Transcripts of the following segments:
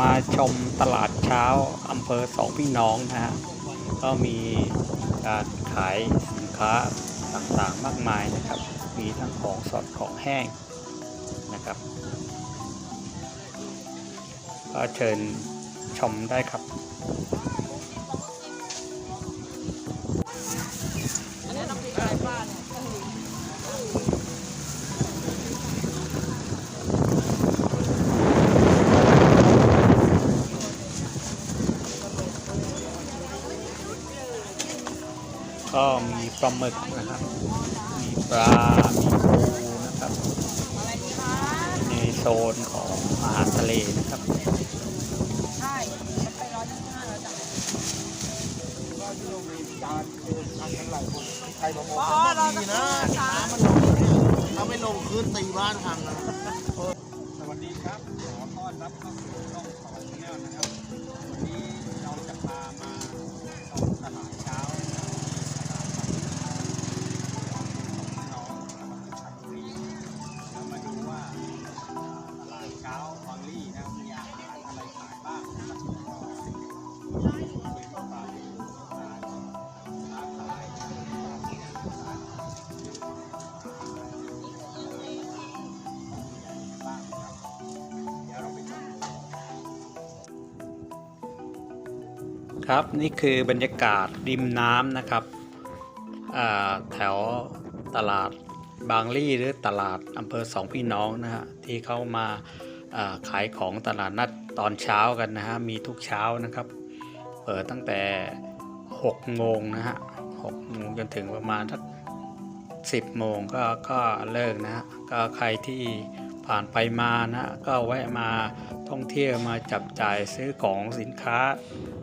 มาชมตลาดเช้าอำเภอสองพี่น้องนะฮะก็มีการขายสินค้าต่างๆมากมายนะครับ มีทั้งของสดของแห้งนะครับก็เชิญชมได้ครับ ปลาหมึกนะครับ มีปลา มีปูนะครับ ในโซนของอาหารทะเลนะครับใช่มันไปร้อยยี่สิบห้าแล้วจ้ะใครมามองอ๋อเราจะนะน้ำมันลงเนี่ยถ้าไม่ลงคืนตีบ้านพังนะสวัสดีครับ ขอต้อนรับเข้าสู่ช่อง ครับนี่คือบรรยากาศริมน้ำนะครับแถวตลาดบางลี่หรือตลาดอำเภอสองพี่น้องนะฮะที่เขามาาขายของตลาดนัดตอนเช้ากันนะฮะมีทุกเช้านะครับ เปิดตั้งแต่6โมงนะฮะ6โมงจนถึงประมาณสัก10โมงก็ก็เลิกนะฮะก็ใครที่ผ่านไปมานะก็แวะมาท่องเที่ยวมาจับจ่ายซื้อของสินค้า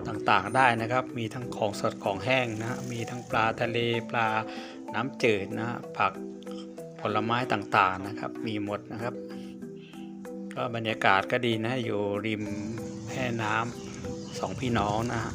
ต่างๆได้นะครับ มีทั้งของสดของแห้งนะมีทั้งปลาทะเลปลาน้ำจืดนะฮะผักผลไม้ต่างๆนะครับ มีหมดนะครับ ก็บรรยากาศก็ดีนะอยู่ริมแม่น้ำสองพี่น้องนะฮะ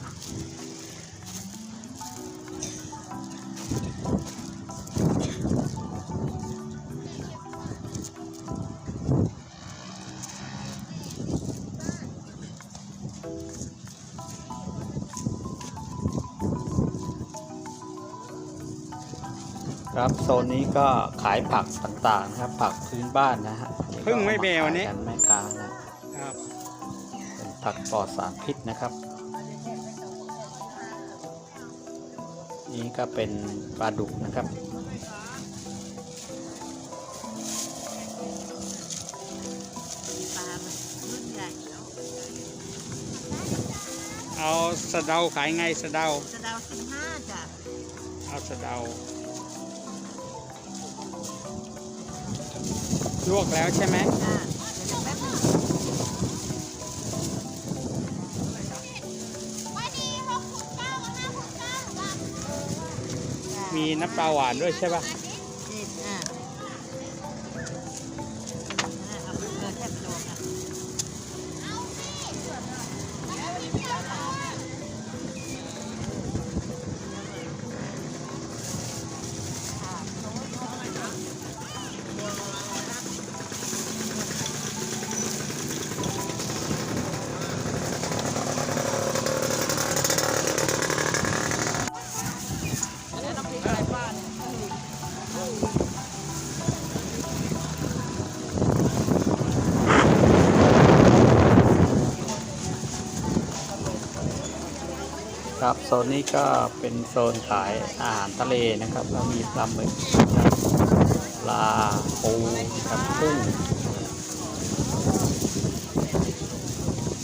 ครับโซนนี้ก็ขายผักต่างๆนะครับ ผักพื้นบ้านนะฮะเพิ่งไม่เบลวันนี้กันแม่ค้านะครับเป็นผักปลอดสารพิษนะครับ นี่ก็เป็นปลาดุกนะครับปลามันรุ่นใหญ่แล้วเอาสะเดาขายไงสะเดาสะเดาวสิบห้าจ้ะเอาสะเดา ลวกแล้วใช่ไหมจ้ะเดี๋ยวแป๊บนึงมีน้ำปลาหวานด้วยใช่ป่ะนี่ ครับโซนนี้ก็เป็นโซนขายอาหารทะเลนะครับแล้วมีปลาหมึกนะครับปลาปูกับกุ้ง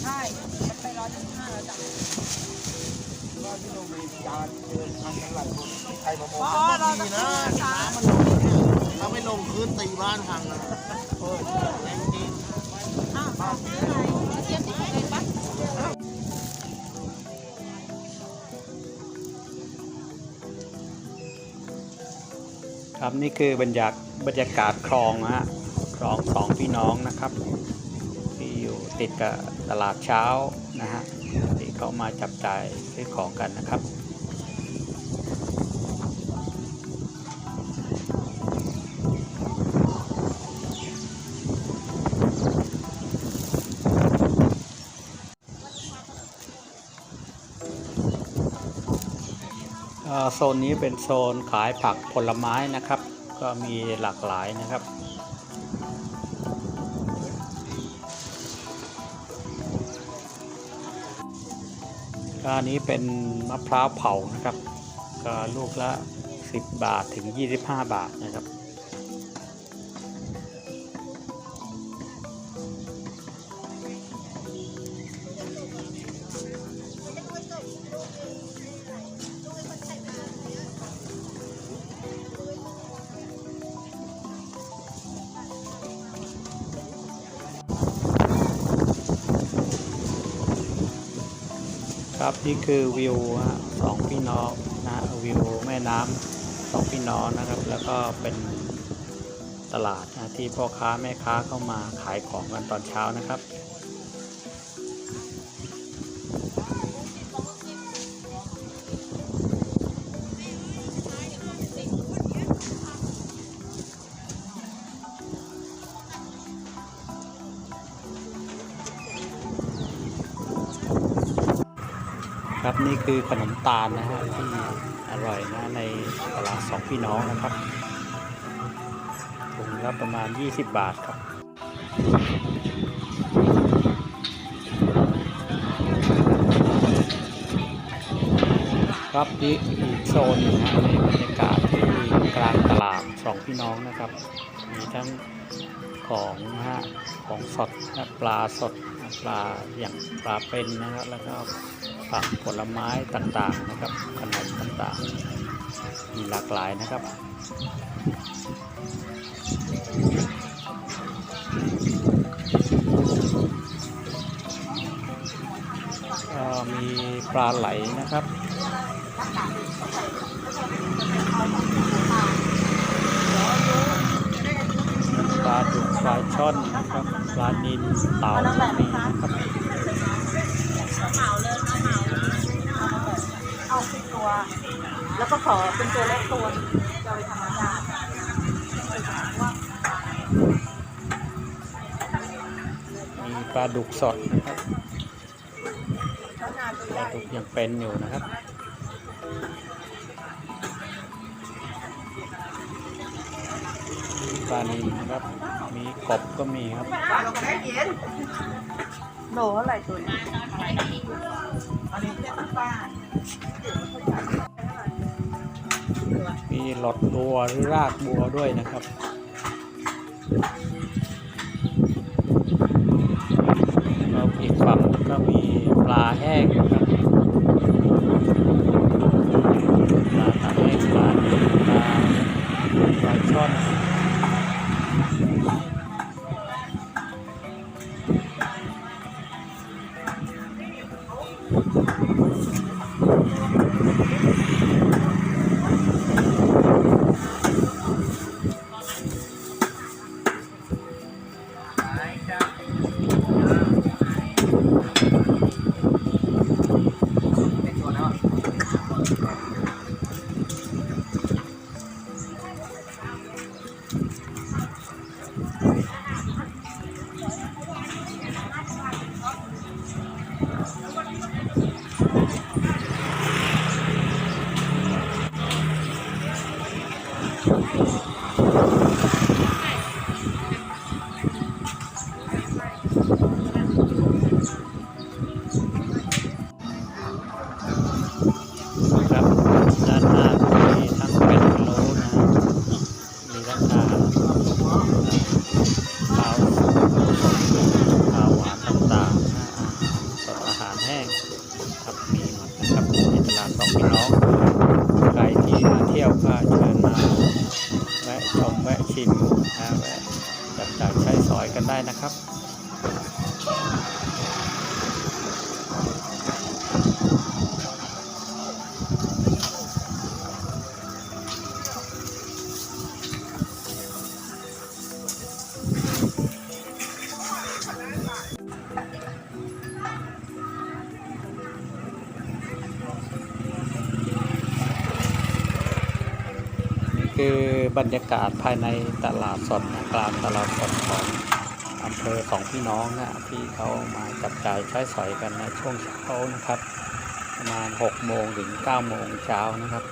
ใช่มันไปร้อยยี่สิบห้าแล้วจ้ะบ้านที่เรามีจานเดินทางกันหลายคนใครมามองอ๋อเราจะดีซื้นะอช้าน้ำมันลงเนี่ยถ้าไม่ลงคืนตีบ้านพังนะเออแรงจริงอ้าว ครับนี่คือบรรยากบรรยากาศคลองนะฮะคลองสองพี่น้องนะครับ ที่อยู่ติดกับตลาดเช้านะฮะที่เขามาจับจ่ายซื้อของกันนะครับ โซนนี้เป็นโซนขายผักผลไม้นะครับ ก็มีหลากหลายนะครับ ก็อันนี้เป็นมะพร้าวเผานะครับ ก็ลูกละ 10 บาทถึง 25 บาทนะครับ ครับนี่คือวิวสองพี่น้องนะวิวแม่น้ำสองพี่น้องนะครับ แล้วก็เป็นตลาดนะที่พ่อค้าแม่ค้าเข้ามาขายของกันตอนเช้านะครับ ครับนี่คือขนมตาลนะฮะที่อร่อยนะในตลาดสองพี่น้องนะครับถุงละประมาณ 20 บาทครับครับนี่อีกโซนนึงนะในบรรยากาศที่กลางตลาดสองพี่น้องนะครับ มีทั้งของนะฮะของสดนะปลาสดปลาอย่างปลาเป็นนะครับแล้วก็ ผักผลไม้ต่างๆนะครับขนมต่างๆ มีหลากหลายนะครับมีปลาไหลนะครับปลาดุกปลาช่อนนะครับปลานิลเต่ามีนะครับ เอาสิบตัว แล้วก็ขอเป็นตัวเล็กตัวจะไปทำอาหารมีปลาดุกสดนะครับปลาดุกยังเป็นอยู่นะครับปลานิลนะครับ มีกบก็มีครับโหลอะไรตัวนี้อันนี้เป็นป้า มีหลอดบัวหรือรากบัวด้วยนะครับแล้วอีกฝั่งก็มีปลาแห้งนะครับ ชมแวะชิมนะแวะจับจ่ายใช้สอยกันได้นะครับ คือบรรยากาศภายในตลาดสดกลางตลาดสดของอำเภอสองพี่น้องนะที่เขามาจับจ่ายใช้สอยกันในช่วงเช้านะครับ ประมาณ6โมงถึง9โมงเช้านะครับ